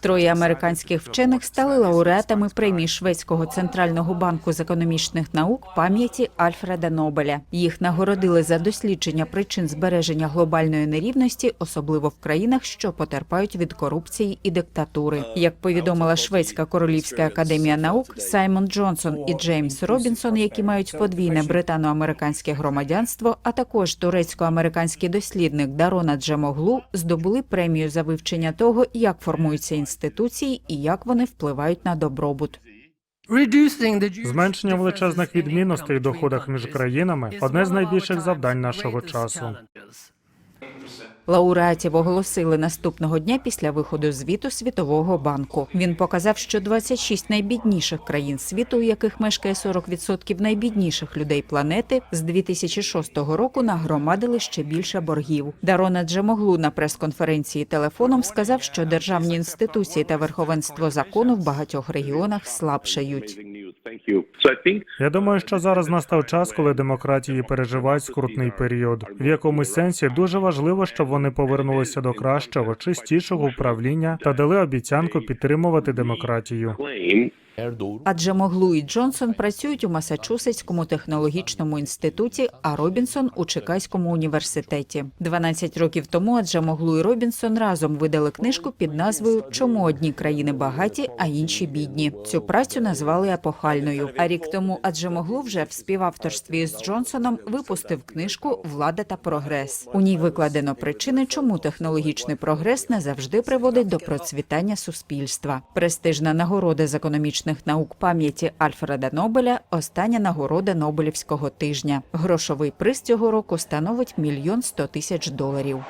Троє американських вчених стали лауреатами премії Шведського центрального банку з економічних наук пам'яті Альфреда Нобеля. Їх нагородили за дослідження причин збереження глобальної нерівності, особливо в країнах, що потерпають від корупції і диктатури. Як повідомила Шведська королівська академія наук, Саймон Джонсон і Джеймс Робінсон, які мають подвійне британо-американське громадянство, а також турецько-американський дослідник Дарона Джемоглу, здобули премію за вивчення того, як формуються інституції і як вони впливають на добробут. Зменшення величезних відмінностей в доходах між країнами одне з найбільших завдань нашого часу. Лауреатів оголосили наступного дня після виходу звіту Світового банку. Він показав, що 26 найбідніших країн світу, у яких мешкає 40% найбідніших людей планети, з 2006 року нагромадили ще більше боргів. Дарона Джемоглу на прес-конференції телефоном сказав, що державні інституції та верховенство закону в багатьох регіонах слабшають. Я думаю, що зараз настав час, коли демократії переживають скрутний період. В якомусь сенсі дуже важливо, щоб вони повернулися до кращого, чистішого управління та дали обіцянку підтримувати демократію. Адже Моглу і Джонсон працюють у Масачусетському технологічному інституті, а Робінсон у Чикаському університеті. 12 років тому Адже Моглу і Робінсон разом видали книжку під назвою Чому одні країни багаті, а інші бідні. Цю працю назвали епохальною. А рік тому Адже Моглу вже в співавторстві з Джонсоном випустив книжку Влада та прогрес. У ній викладено причини, чому технологічний прогрес не завжди приводить до процвітання суспільства. Престижна нагорода з економічних наук пам'яті Альфреда Нобеля остання нагорода Нобелівського тижня. Грошовий приз цього року становить мільйон сто тисяч доларів.